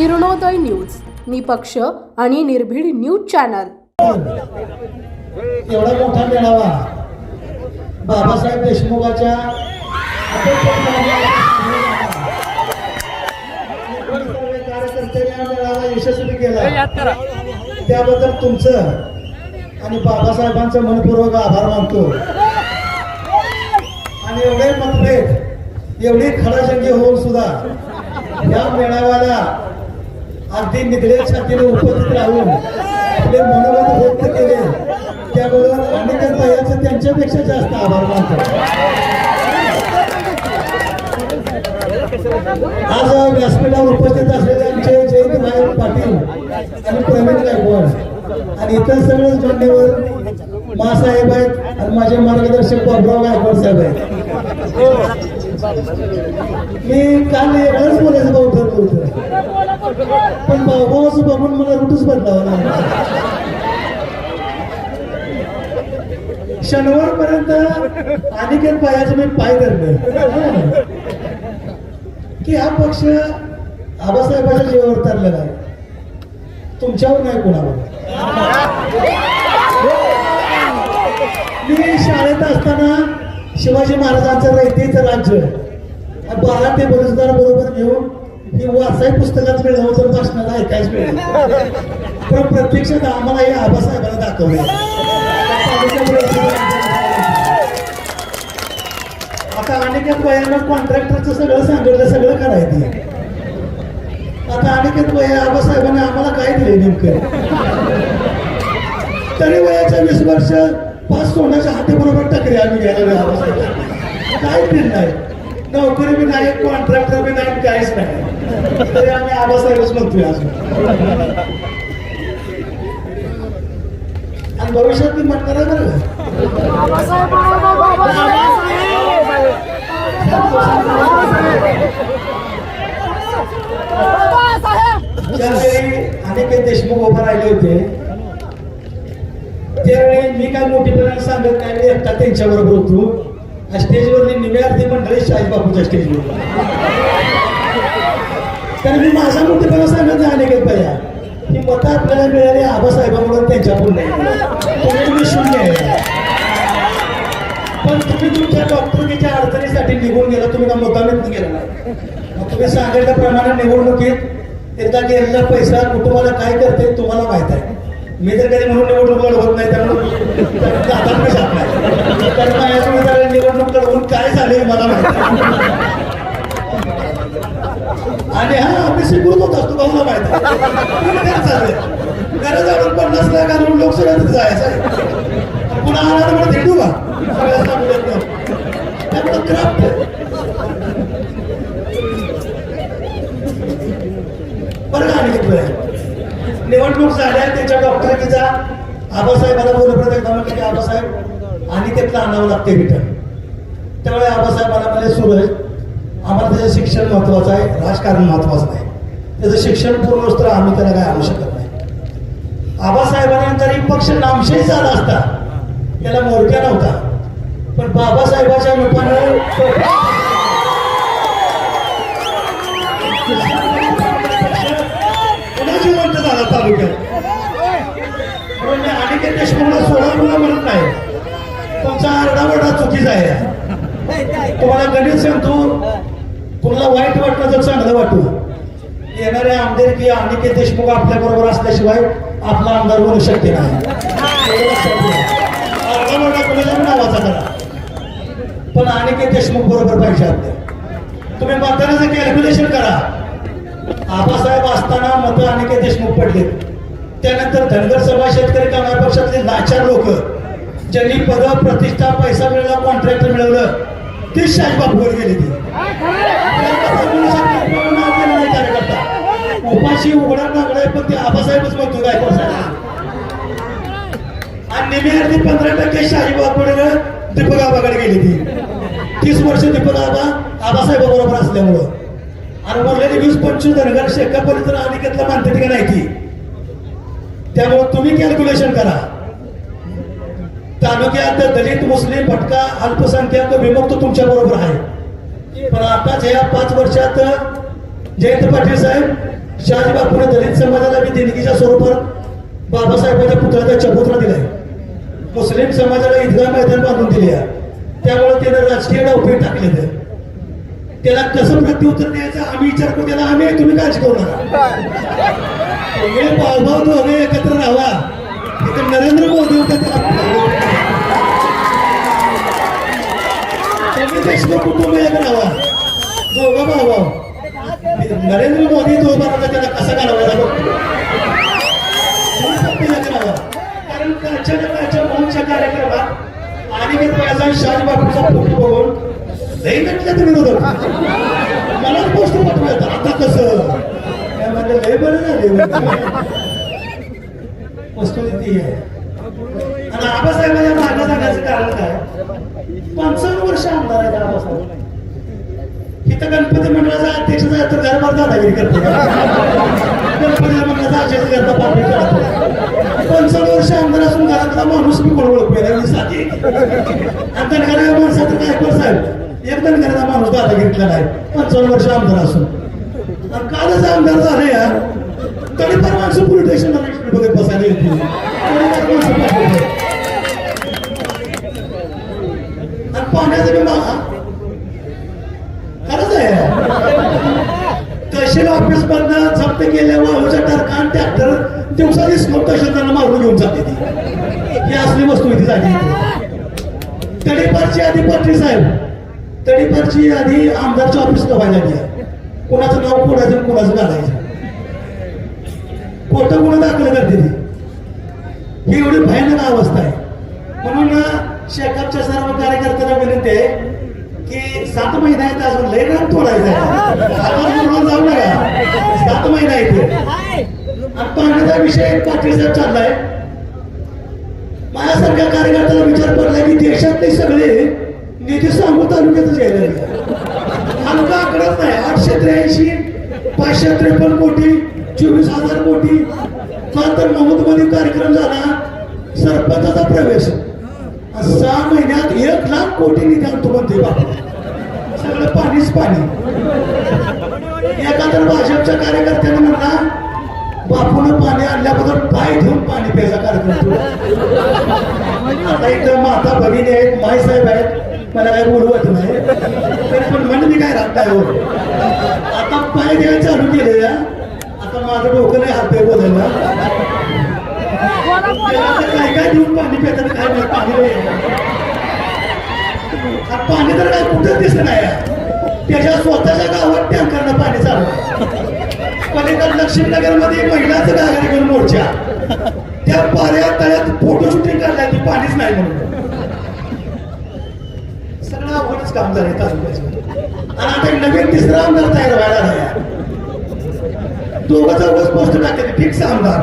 Kiranoday news निपक्ष आणि निर्भीड न्यूज चॅनल. एवढा मोठा मेळावा बाबासाहेब देशमुखाच्या मेळावा यशस्वी केला त्याबद्दल तुमचं आणि बाबासाहेबांचं मनपूर्वक आभार मानतो. आणि एवढे मतभेद एवढी खडाजंगी होऊन सुद्धा या मेळाव्याला अगदी निगडे छातीने उपस्थित राहून आपले मनोगत व्यक्त केले. त्याबरोबर अनेक याचं त्यांच्यापेक्षा जास्त आभार मानतो. आज व्यासपीठावर उपस्थित असलेले आमचे जयंत भाई पाटील आणि प्रवीण गायकवाड आणि इतर सगळेच मान्यवर मासाहेब आहेत आणि माझे मार्गदर्शक बाबराव गायकवाड साहेब आहेत. मी काल एवढंच बोलायचं भाऊ ठरलं होतं. पण भाऊ असं बघून मला रुटूच बदलावं लागला. शनिवार पर्यंत अनिकेत पायाचं मी पाय धरलं. की हा पक्ष आबासाहेबाच्या जीवावर तरलेला आहे. तुमच्यावर नाही कोणावर. मी शाळेत असताना शिवाजी महाराजांचं रयतेचं राज्य बारा ते बरेचदार बरोबर घेऊन ही वाचाय पुस्तकात मिळवं तर भाषणाला ऐकायच मिळेल. पण प्रत्यक्षात आम्हाला हे आबासाहेबांना दाखवलं. आता अनेक वयानं कॉन्ट्रॅक्टरचं सगळं सांगितलं सगळं करायचं आता अनेक वया आबासाहेबांनी आम्हाला काय दिले नेमकं? तरी वयाच्या वीस वर्ष पाच सोन्याच्या हाती बरोबर टकरी आम्ही घ्यायला आबासाहेब काय दिलं नाही. नोकरी बी नाही कॉन्ट्रॅक्टर बी नाही काहीच नाही. तरी आम्ही आबासाहेबच म्हणतोय अजून आणि भविष्यात मी म्हणणार आहे बरं अनेक देशमुख उभा राहिले होते त्यावेळी मी काय मोठेपणाने सांगत नाही मी एकटा त्यांच्याबरोबर होतो. स्टेजवरली निव्यार्थी मंडळी शाहीबापूच्या स्टेजवर. कारण मी माझा मोठेपणा सांगत नाही अनेक पाया की मतं आपल्याला मिळाली आबासाहेबांमुळे त्यांच्याकडून नाही. तुम्ही तुम्ही शून्य आहे. पण तुम्ही तुमच्या डॉक्टरकीच्या अडचणीसाठी निघून गेला तुम्ही का मुद्दामीत गेला नाही. मग तुम्ही सांगितल्याप्रमाणे निवडणुकीत एकदा गेलेला पैसा कुटुंबाला काय करते तुम्हाला माहीत आहे. मी तर कधी म्हणून निवडणूक लढवत नाही त्यामुळे नाही. कारण माझ्या निवडणूक लढवून काय झाले मला माहिती आणि हा आम्ही स्वीकृत होत असतो भाऊला माहिती गरज आणून पन्नास लाख आणून लोकसभेत जायचं आहे. पुन्हा आला तर भेटू का सगळ्या सांगू त्यामुळे क्राफ्ट बरं आणि निवडणूक झाल्या त्याच्या डॉक्टरकीचा आबासाहेबाला बोलत एकदा की आबासाहेब आणि त्यातलं आणावं लागते रिटर्न. त्यामुळे आबासाहेब मला म्हणजे आहे. आम्हाला त्याचं शिक्षण महत्वाचं आहे राजकारण महत्वाचं नाही. त्याचं शिक्षण पूर्ण असतं आम्ही त्याला काय आणू शकत नाही. आबासाहेबांनी एक पक्ष नामशेष झाला असता. त्याला मोर्चा नव्हता. पण बाबासाहेबाच्या रूपानं तालुक्यात म्हणून अनिकेत देशमुखला सोळा मुलं म्हणत नाही. तुमचा आरडाओरडा चुकीचा आहे. तुम्हाला गणित सांगतो तुम्हाला वाईट वाटलं तर चांगलं वाटू. येणारे आमदार की अनिकेत देशमुख आपल्या बरोबर असल्याशिवाय आपला आमदार बनू शक्य नाही. आरडाओरडा कोणाच्या पण नावाचा करा पण अनिकेत देशमुख बरोबर पाहिजे आपल्या. तुम्ही मतदानाचं कॅल्क्युलेशन करा. आबासाहेब असताना मतं अनेक देशमुख पडले. त्यानंतर धनगर सभा शेतकरी कामगार पक्षातले लाचार लोक ज्यांनी पद प्रतिष्ठा पैसा मिळवला कॉन्ट्रॅक्ट मिळवलं ते शाहीबाबूवर गेले ते. कार्यकर्ता उपाशी उघडा लागलाय पण ते आबासाहेबच म्हणतो काय आणि निम्यार्थी पंधरा टक्के शाहीबाबकडे दीपक आबाकडे गेली ती. तीस वर्ष दीपक आबा आबासाहेब बरोबर असल्यामुळं. आणि उरलेली वीस पंचवीस धनगर शेकापर्यंत अनिकेतला मानते का नाही ती? त्यामुळे तुम्ही कॅल्क्युलेशन करा. तालुक्यात दलित मुस्लिम भटका अल्पसंख्याक विमुक्त तुमच्या बरोबर आहे. पण आताच या पाच वर्षात जयंत पाटील साहेब शहाजी बापूने दलित समाजाला मी देणगीच्या स्वरूपात बाबासाहेबांच्या पुतळ्याचा चबुतरा दिलाय. मुस्लिम समाजाला ईदगाह मैदान बांधून दिले आहे त्यामुळे त्यानं राजकीय डावपेच टाकले त्याला कसं प्रत्युत्तर द्यायचं आम्ही विचार करू त्याला आम्ही तुम्ही काय करू नका तुम्ही भाऊभाऊ दोघे एकत्र राहावा तिथे नरेंद्र मोदी होते त्याला तुम्ही देशमुख कुटुंब एक राहावा दोघा भाऊभाऊ नरेंद्र मोदी जो राहता त्याला कसा घालवायचा? बघतो कारण कालच्या ना कालच्या कार्यक्रमात आणि मी माझा शाज बापूचा फोटो बघून लई नटले तुम्ही विरोधक मला पोस्ट पाठवायचं आता कसं? काय म्हणलं लय बरं झाले वस्तू ती आहे आणि आबासाहेबांच्या मागे जाण्याचं कारण काय? पंचावन्न वर्ष आमदार आहे आबासाहेब. इथं गणपती मंडळाचा अध्यक्ष झाला तर घरभर दादागिरी करतो गणपती मंडळाचा अध्यक्ष घरचा पापडी करतो पंचावन्न वर्ष आमदार असून घरातला माणूस मी कोण ओळखू? मी साधी आणि धनगराच्या माणसाचं काय कर साहेब? एकदम धनगराचा माणूस दादागिरीतला नाही. पंचावन्न वर्ष आमदार असून. कालच आमदार झाले यार तरी पण माणसं पोलीस स्टेशनला इकडे बघत बसायला येते पाण्याचं बी मा- खरंच आहे. तहसील ऑफिस मधनं जप्त केल्या वाळूच्या टरकान ट्रॅक्टर दिवसा दिसतो तहसीलदारांना मारून घेऊन जाते ती. ही असली वस्तू इथे झाली. तडीपारची आधी पाटील साहेब. तडीपारची आधी आमदारच्या ऑफिसला व्हायला लागली कोणाचं नाव कोणाचं कोणाचं घालायचं. खोटं गुन्हा दाखल करते ती ही एवढी भयानक अवस्था आहे. म्हणून शेकअपच्या सर्व कार्यकर्त्यांना विनंती आहे की सात महिना आहेत अजून लय रान तोडायचं जाऊ नका. सात महिना येते आणि पाण्याचा विषय पाटील साहेब चाललाय. माझ्यासारख्या कार्यकर्त्याला विचार पडला की देशातले सगळे निधी सांगू तालुक्यातच यायला लागले. आकडाच नाही. आठशे त्र्याऐंशी पाचशे त्रेपन्न कोटी चोवीस हजार कोटी. का तर मध्ये कार्यक्रम झाला. सरपंचाचा प्रवेश. सहा महिन्यात एक लाख कोटी निधी आणतो म्हणते बाबा सगळं पाणीच पाणी. एका तर भाजपच्या कार्यकर्त्याने म्हणला बापून पाणी आणल्याबद्दल पाय घेऊन पाणी प्यायचा कार्यक्रम आता इथं माता भगिनी आहेत माईसाहेब आहेत. मला काही बोलवत नाही. तरी पण म्हणजे मी काय राखताय हो? आता पाय द्यायला चालू केले आता माझं डोकं नाही हात पाय बोलायला. त्याला तर काय काय देऊन पाणी पितात काय नाही पाणी पाणी तर काय कुठंच दिसत नाही त्याच्या स्वतःच्या गावात टँकरनं पाणी चालू पलीकडे लक्ष्मीनगरमध्ये महिलाचं गागारी घेऊन मोर्चा. त्या पाऱ्या तळ्यात फोटो शूटिंग करण्यात ती पाणीच नाही म्हणून. सगळं अवघडच काम झालंय तालुक्याचं आणि आता नवीन तिसरा आमदार तयार व्हायला नाही दोघं चौघच पोस्ट टाकले फिक्स आमदार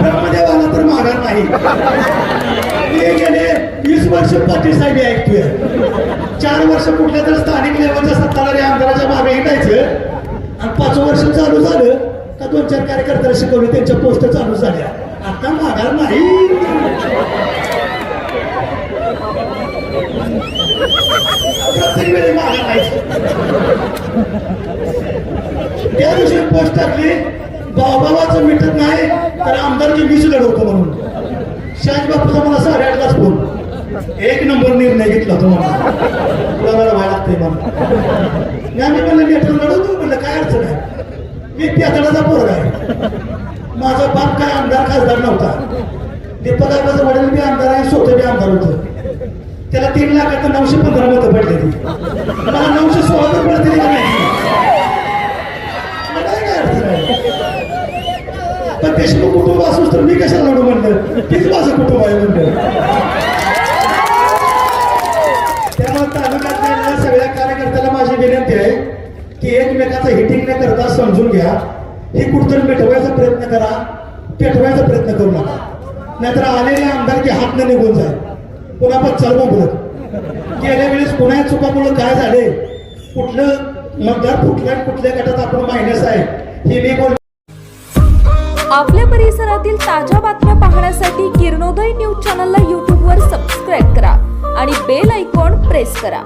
ब्रह्मदेव आला तर मागणार नाही. ते गेले वीस वर्ष पाटील साहेब ऐकतोय. चार वर्ष कुठल्या तर स्थानिक लेवलच्या सत्ताधारी आमदाराच्या मागे हिंडायचं. आणि पाच वर्ष चालू झालं का दोन चार कार्यकर्त्याला शिकवले त्यांच्या पोस्ट चालू झाल्या. आता माघार नाही प्रत्येक वेळी माघार नाही त्या दिवशी पोस्ट टाकली बाबाबाचं मिटत नाही तर आमदारची मीच लढवतो म्हणून. शहाज बापूचा मला साडेआठलाच फोन. एक नंबर निर्णय घेतला तो मला. तुला मला व्हायला लागते मला. मी आम्ही म्हणलं नेटवर लढवतो. म्हणलं काय अडचण आहे? मी प्यातळाचा पोरगा आहे. माझा बाप काय आमदार खासदार नव्हता. दीपक आबाचं वडील बी आमदार आहे स्वतः बी आमदार होतं. त्याला तीन लाखाचं नऊशे पंधरा मतं पडले मला नऊशे सोळा तर पडते का नाही? काय पण देशमुख कुटुंब असूच तर मी कशाला लढू म्हणलं? तीच माझं कुटुंब आहे म्हणलं. त्यामुळे तालुक्यातल्या सगळ्या कार्यकर्त्याला माझी विनंती आहे की एकमेकाचं हिटिंग न करता समजून घ्या. हे कुठतरी मिटवायचा प्रयत्न करा पेटवायचा प्रयत्न करू नका. नाहीतर आलेले आमदार हात न निघून जाईल. पुन्हा पण चल बोलत गेल्या वेळेस पुन्हा चुकामुळे काय झाले? कुठलं मतदार कुठल्या कुठल्या गटात आपण मायनस आहे? हे मी बोल आपल्या परिसरातील ताज्या बातम्या पाहण्यासाठी किरणोदय न्यूज चॅनलला यूट्यूबवर सबस्क्राईब करा आणि बेल आयकॉन प्रेस करा.